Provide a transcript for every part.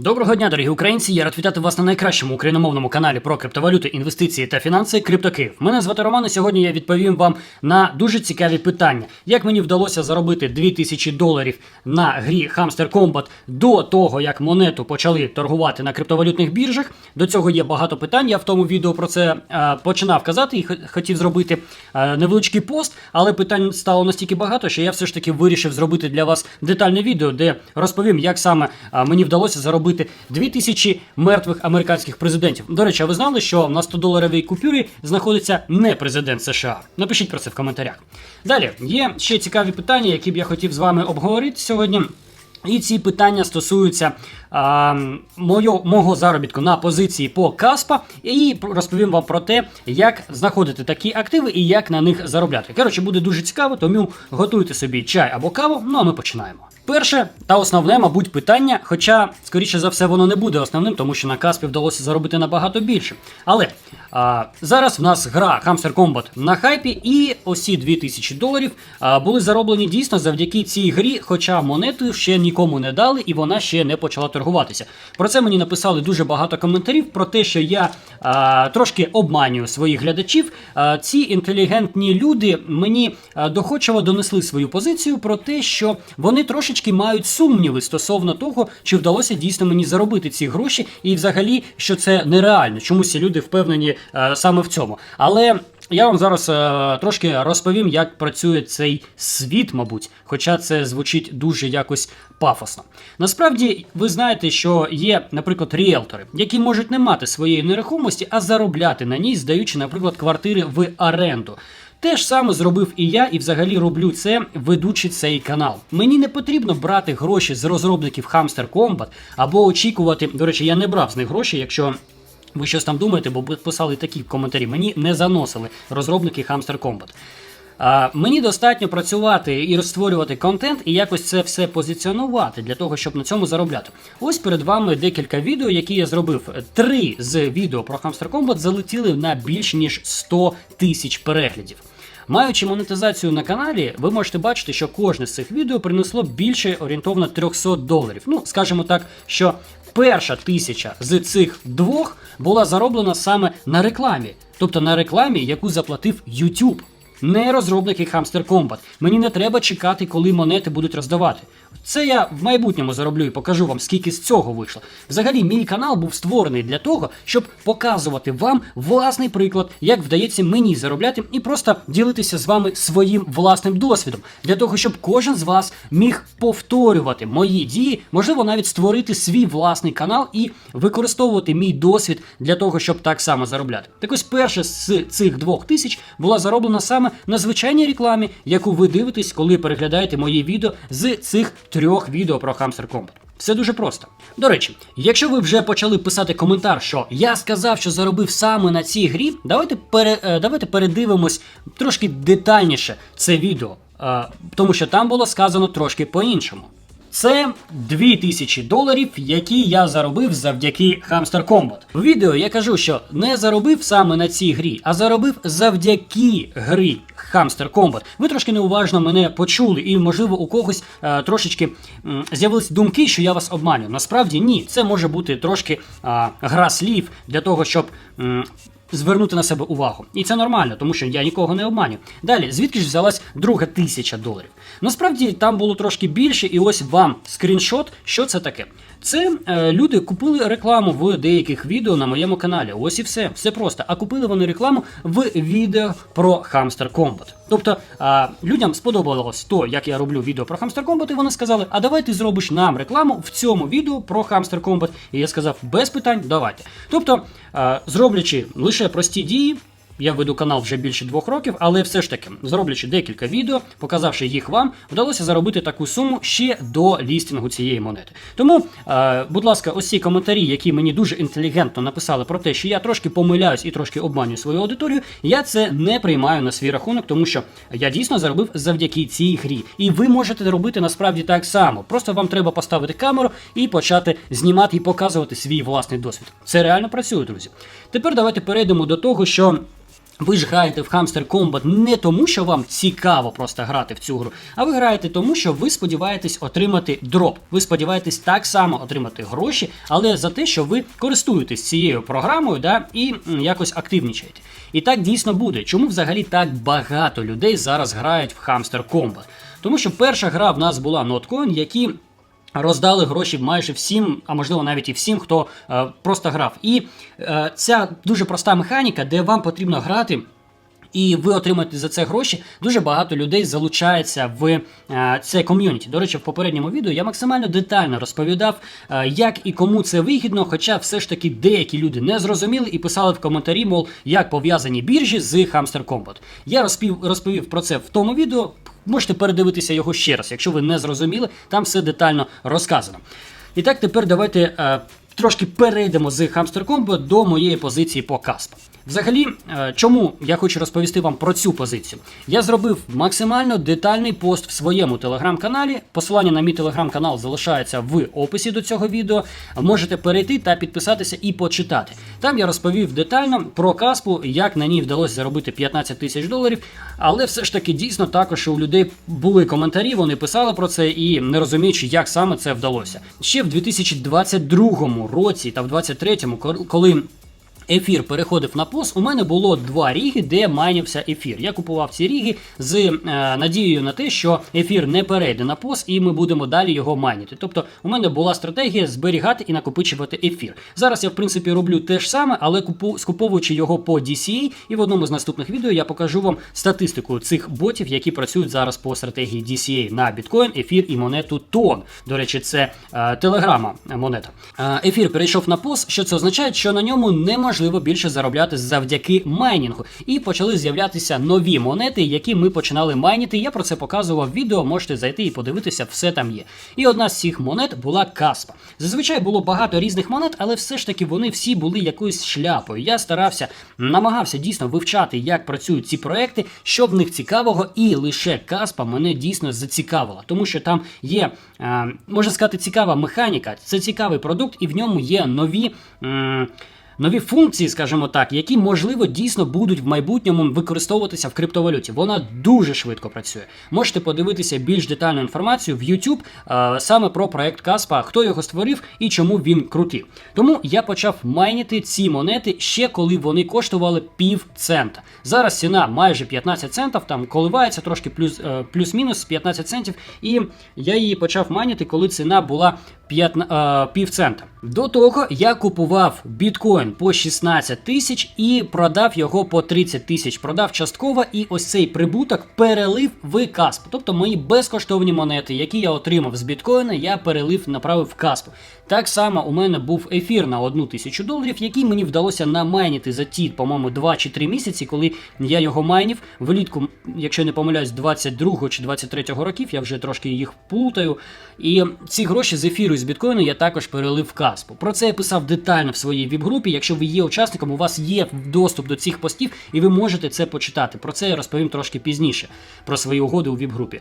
Доброго дня, дорогі українці! Я рад вітати вас на найкращому україномовному каналі про криптовалюти, інвестиції та фінанси CryptoKiv. Мене звати Роман, і сьогодні я відповім вам на дуже цікаві питання. Як мені вдалося заробити 2000 доларів на грі Hamster Combat до того, як монету почали торгувати на криптовалютних біржах. До цього є багато питань. Я в тому відео про це е, починав казати і хотів зробити е, невеличкий пост, але питань стало настільки багато, що я все ж таки вирішив зробити для вас детальне відео, де розповім, як саме а, мені вдалося заробити 2000 мертвих американських президентів. До речі, а ви знали, що на 100 доларовій купюрі знаходиться не президент США? Напишіть про це в коментарях. Далі є ще цікаві питання, які б я хотів з вами обговорити сьогодні. І ці питання стосуються а, мого, мого заробітку на позиції по Каспа, і розповім вам про те, як знаходити такі активи і як на них заробляти. Коротше, буде дуже цікаво, тому готуйте собі чай або каву. Ну а ми починаємо. Перше та основне, мабуть, питання, хоча, скоріше за все, воно не буде основним, тому що на Каспі вдалося заробити набагато більше. Але а, зараз в нас гра Hamster Combat на хайпі, і осі 2000 доларів а, були зароблені дійсно завдяки цій грі, хоча монету ще нікому не дали і вона ще не почала торгуватися. Про це мені написали дуже багато коментарів про те, що я а, трошки обманюю своїх глядачів. А, ці інтелігентні люди мені а, доходчиво донесли свою позицію про те, що вони трошечки мають сумніви стосовно того, чи вдалося дійсно мені заробити ці гроші, і взагалі, що це нереально. Чомусь люди впевнені е, саме в цьому. Але я вам зараз е, трошки розповім, як працює цей світ, мабуть, хоча це звучить дуже якось пафосно. Насправді, ви знаєте, що є, наприклад, ріелтори, які можуть не мати своєї нерухомості, а заробляти на ній, здаючи, наприклад, квартири в оренду. Те ж саме зробив і я, і взагалі роблю це, ведучи цей канал. Мені не потрібно брати гроші з розробників Hamster Combat або очікувати. До речі, я не брав з них гроші, якщо. Ви щось там думаєте, бо писали такі коментарі. Мені не заносили розробники Hamster Combat. А, мені достатньо працювати і розтворювати контент і якось це все позиціонувати для того, щоб на цьому заробляти. Ось перед вами декілька відео, які я зробив. Три з відео про Hamster Combat залетіли на більш ніж 100 тисяч переглядів. Маючи монетизацію на каналі, ви можете бачити, що кожне з цих відео принесло більше орієнтовно 300 доларів. Ну, скажімо так, що перша тисяча з цих двох була зароблена саме на рекламі, тобто на рекламі, яку заплатив YouTube. Не розробники Hamster Combat. Мені не треба чекати, коли монети будуть роздавати. Це я в майбутньому зароблю і покажу вам, скільки з цього вийшло. Взагалі, мій канал був створений для того, щоб показувати вам власний приклад, як вдається мені заробляти, і просто ділитися з вами своїм власним досвідом, для того, щоб кожен з вас міг повторювати мої дії, можливо, навіть створити свій власний канал і використовувати мій досвід для того, щоб так само заробляти. Так ось перша з цих двох тисяч була зароблена саме на звичайній рекламі, яку ви дивитесь, коли переглядаєте мої відео з цих трьох відео про Hamster Combat. Все дуже просто. До речі, якщо ви вже почали писати коментар, що я сказав, що заробив саме на цій грі, давайте пере, е, давайте передивимось трошки детальніше це відео, е, тому що там було сказано трошки по-іншому. Це 2000 доларів, які я заробив завдяки Hamster Combat. В відео я кажу, що не заробив саме на цій грі, а заробив завдяки грі Hamster Combat. Ви трошки неуважно мене почули, і, можливо, у когось е, трошечки з'явились думки, що я вас обманю. Насправді ні, це може бути трошки е, гра слів для того, щоб. м, Звернути на себе увагу. І це нормально, тому що я нікого не обманю. Далі, звідки ж взялась друга тисяча доларів? Насправді там було трошки більше, і ось вам скріншот, що це таке. Це е, люди купили рекламу в деяких відео на моєму каналі. Ось і все, все просто. А купили вони рекламу в відео про Hamster Combat. Тобто е, людям сподобалось то, як я роблю відео про Hamster Combat, і вони сказали, а давай ти зробиш нам рекламу в цьому відео про Hamster Combat. І я сказав, без питань, давайте. Тобто, е, зроблячи лише прості дії. Я веду канал вже більше двох років, але все ж таки, зроблячи декілька відео, показавши їх вам, вдалося заробити таку суму ще до лістингу цієї монети. Тому, е, будь ласка, ось ці коментарі, які мені дуже інтелігентно написали про те, що я трошки помиляюсь і трошки обманюю свою аудиторію, я це не приймаю на свій рахунок, тому що я дійсно заробив завдяки цій грі. І ви можете робити насправді так само. Просто вам треба поставити камеру і почати знімати і показувати свій власний досвід. Це реально працює, друзі. Тепер давайте перейдемо до того, що. Ви ж граєте в Hamster Combat не тому, що вам цікаво просто грати в цю гру, а ви граєте тому, що ви сподіваєтесь отримати дроп. Ви сподіваєтесь так само отримати гроші, але за те, що ви користуєтесь цією програмою да, і якось активнічаєте. І так дійсно буде. Чому взагалі так багато людей зараз грають в Hamster Combat? Тому що перша гра в нас була Notcoin, які Роздали гроші майже всім, а можливо навіть і всім, хто е, просто грав. І е, ця дуже проста механіка, де вам потрібно грати. І ви отримаєте за це гроші. Дуже багато людей залучається в е, це ком'юніті. До речі, в попередньому відео я максимально детально розповідав, е, як і кому це вигідно. Хоча все ж таки деякі люди не зрозуміли і писали в коментарі, мов як пов'язані біржі з Hamster Combat. Я розпів, розповів про це в тому відео. Можете передивитися його ще раз, якщо ви не зрозуміли, там все детально розказано. І так, тепер давайте е, трошки перейдемо з Combo до моєї позиції по Каспа. Взагалі, е, чому я хочу розповісти вам про цю позицію? Я зробив максимально детальний пост в своєму телеграм-каналі. Посилання на мій телеграм-канал залишається в описі до цього відео. Можете перейти та підписатися і почитати. Там я розповів детально про Каспу, як на ній вдалося заробити 15 тисяч доларів. Але все ж таки дійсно також у людей були коментарі, вони писали про це і не розуміючи, як саме це вдалося. Ще в 2022 році та в 2023, коли ефір переходив на пост, у мене було два ріги, де майнився ефір. Я купував ці ріги з е, надією на те, що ефір не перейде на пост, і ми будемо далі його майнити. Тобто, у мене була стратегія зберігати і накопичувати ефір. Зараз я, в принципі, роблю те ж саме, але купу, скуповуючи його по DCA, і в одному з наступних відео я покажу вам статистику цих ботів, які працюють зараз по стратегії DCA на біткоін, ефір і монету Тон. До речі, це е, телеграма монета. Е, ефір перейшов на пост. Що це означає? Що на ньому неможливо можливо більше заробляти завдяки майнінгу. І почали з'являтися нові монети, які ми починали майніти. Я про це показував відео, можете зайти і подивитися, все там є. І одна з цих монет була Каспа. Зазвичай було багато різних монет, але все ж таки вони всі були якоюсь шляпою. Я старався, намагався дійсно вивчати, як працюють ці проекти, що в них цікавого, і лише Каспа мене дійсно зацікавила, тому що там є, е, можна сказати, цікава механіка, це цікавий продукт, і в ньому є нові. Нові функції, скажімо так, які можливо дійсно будуть в майбутньому використовуватися в криптовалюті. Вона дуже швидко працює. Можете подивитися більш детальну інформацію в YouTube е, саме про проект Каспа, хто його створив і чому він крутий. Тому я почав майніти ці монети ще коли вони коштували пів цента. Зараз ціна майже 15 центів, там коливається трошки плюс, е, плюс-мінус 15 центів. І я її почав майніти, коли ціна була 5, пів цента. До того я купував біткоін по 16 тисяч і продав його по 30 тисяч. Продав частково, і ось цей прибуток перелив в Касп. Тобто мої безкоштовні монети, які я отримав з біткоїна, я перелив, направив в Каспу. Так само у мене був ефір на одну тисячу доларів, який мені вдалося намайнити за ті, по-моєму, 2 чи 3 місяці, коли я його майнів. Влітку, якщо не помиляюсь, 22 чи 23 років, я вже трошки їх плутаю. І ці гроші з ефіру з біткоїну я також перелив Каспу. Про це я писав детально в своїй віп-групі. Якщо ви є учасником, у вас є доступ до цих постів, і ви можете це почитати. Про це я розповім трошки пізніше, про свої угоди у віп-групі.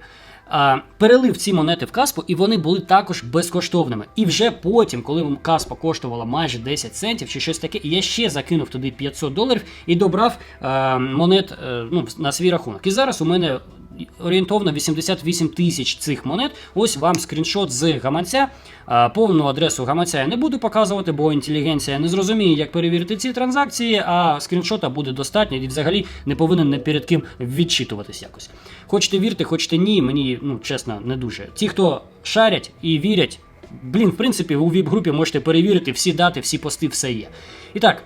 Перелив ці монети в Каспу, і вони були також безкоштовними. І вже потім, коли Каспа коштувала майже 10 центів чи щось таке, я ще закинув туди 500 доларів і добрав а, монет а, ну, на свій рахунок. І зараз у мене орієнтовно 88 тисяч цих монет. Ось вам скріншот з гаманця. Повну адресу гаманця я не буду показувати, бо інтелігенція не зрозуміє, як перевірити ці транзакції, а скріншота буде достатньо і взагалі не повинен не перед ким відчитуватись якось. Хочете вірте, хочете ні, мені ну чесно не дуже. Ті, хто шарять і вірять, блін, в принципі, у віп-групі можете перевірити всі дати, всі пости, все є. І так.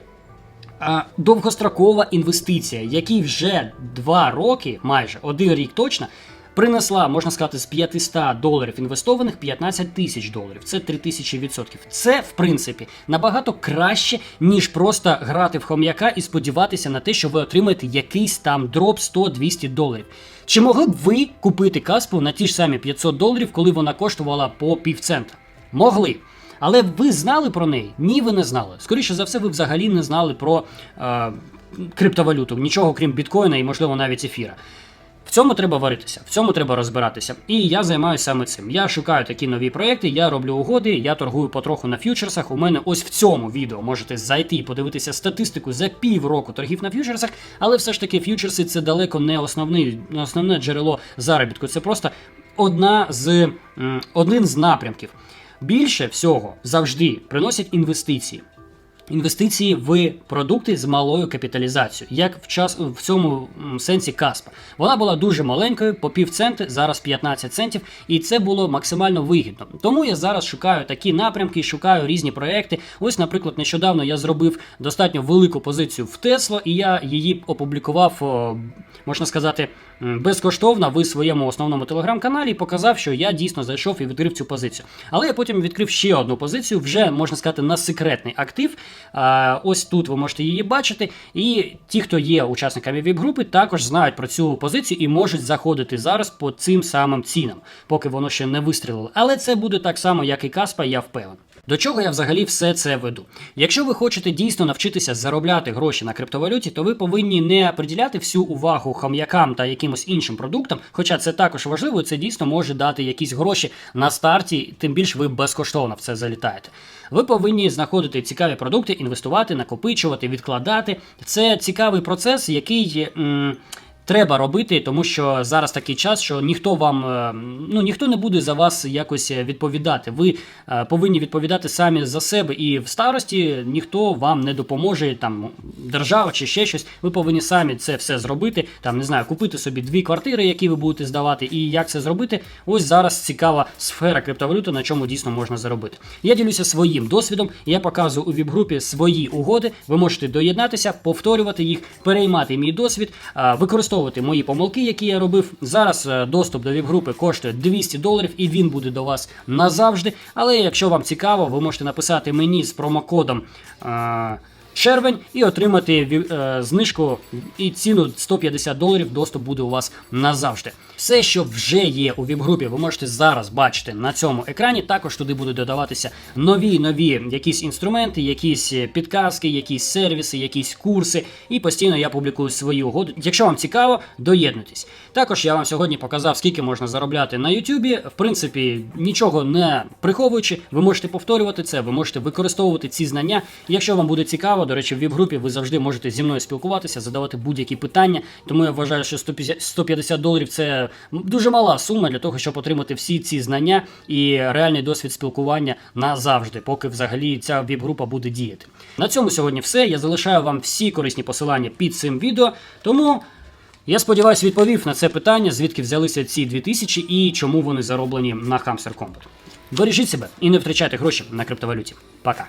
Довгострокова інвестиція, який вже два роки, майже один рік точно, принесла, можна сказати, з 500 доларів інвестованих 15 тисяч доларів. Це 3 тисячі відсотків. Це, в принципі, набагато краще, ніж просто грати в хом'яка і сподіватися на те, що ви отримаєте якийсь там дроп 100-200 доларів. Чи могли б ви купити каспу на ті ж самі 500 доларів, коли вона коштувала по півцента? Могли. Але ви знали про неї? Ні, ви не знали. Скоріше за все, ви взагалі не знали про е, криптовалюту, нічого крім біткоїна і, можливо, навіть ефіра. В цьому треба варитися, в цьому треба розбиратися. І я займаюся саме цим. Я шукаю такі нові проекти, я роблю угоди, я торгую потроху на фьючерсах. У мене ось в цьому відео можете зайти і подивитися статистику за півроку торгів на фьючерсах, але все ж таки фьючерси це далеко не основний, не основне джерело заробітку. Це просто одна з один з напрямків. Більше всього завжди приносять інвестиції. Інвестиції в продукти з малою капіталізацією, як в час в цьому сенсі Каспа. Вона була дуже маленькою, по пів центи, зараз 15 центів, і це було максимально вигідно. Тому я зараз шукаю такі напрямки, шукаю різні проекти. Ось, наприклад, нещодавно я зробив достатньо велику позицію в Тесло, і я її опублікував, можна сказати, безкоштовно в своєму основному телеграм-каналі показав, що я дійсно зайшов і відкрив цю позицію. Але я потім відкрив ще одну позицію, вже можна сказати, на секретний актив. А, Ось тут ви можете її бачити. І ті, хто є учасниками віп-групи, також знають про цю позицію і можуть заходити зараз по цим самим цінам, поки воно ще не вистрілило. Але це буде так само, як і Каспа, я впевнений. До чого я взагалі все це веду? Якщо ви хочете дійсно навчитися заробляти гроші на криптовалюті, то ви повинні не приділяти всю увагу хам'якам та якимось іншим продуктам, хоча це також важливо, це дійсно може дати якісь гроші на старті, тим більш ви безкоштовно в це залітаєте. Ви повинні знаходити цікаві продукти, інвестувати, накопичувати, відкладати. Це цікавий процес, який. М- Треба робити, тому що зараз такий час, що ніхто вам е, ну ніхто не буде за вас якось відповідати. Ви е, повинні відповідати самі за себе, і в старості ніхто вам не допоможе, там держава чи ще щось. Ви повинні самі це все зробити. Там не знаю, купити собі дві квартири, які ви будете здавати, і як це зробити. Ось зараз цікава сфера криптовалюти, на чому дійсно можна заробити. Я ділюся своїм досвідом. Я показую у віп-групі свої угоди. Ви можете доєднатися, повторювати їх, переймати мій досвід, е, використовувати мої помилки, які я робив. Зараз е, доступ до віп-групи коштує 200 доларів, і він буде до вас назавжди. Але якщо вам цікаво, ви можете написати мені з промокодом. Червень і отримати е, знижку і ціну 150 доларів. Доступ буде у вас назавжди. Все, що вже є у віп-групі, ви можете зараз бачити на цьому екрані. Також туди будуть додаватися нові нові якісь інструменти, якісь е, підказки, якісь сервіси, якісь курси. І постійно я публікую свої угоди. Якщо вам цікаво, доєднуйтесь. Також я вам сьогодні показав, скільки можна заробляти на Ютубі. В принципі, нічого не приховуючи, ви можете повторювати це, ви можете використовувати ці знання. Якщо вам буде цікаво, до речі, в віп-групі ви завжди можете зі мною спілкуватися, задавати будь-які питання. Тому я вважаю, що 150 150 доларів це дуже мала сума для того, щоб отримати всі ці знання і реальний досвід спілкування назавжди, поки взагалі ця віп-група буде діяти. На цьому сьогодні все. Я залишаю вам всі корисні посилання під цим відео. Тому. Я сподіваюся, відповів на це питання, звідки взялися ці 2000 і чому вони зароблені на Hamster Combat. Бережіть себе і не втрачайте гроші на криптовалюті. Пока.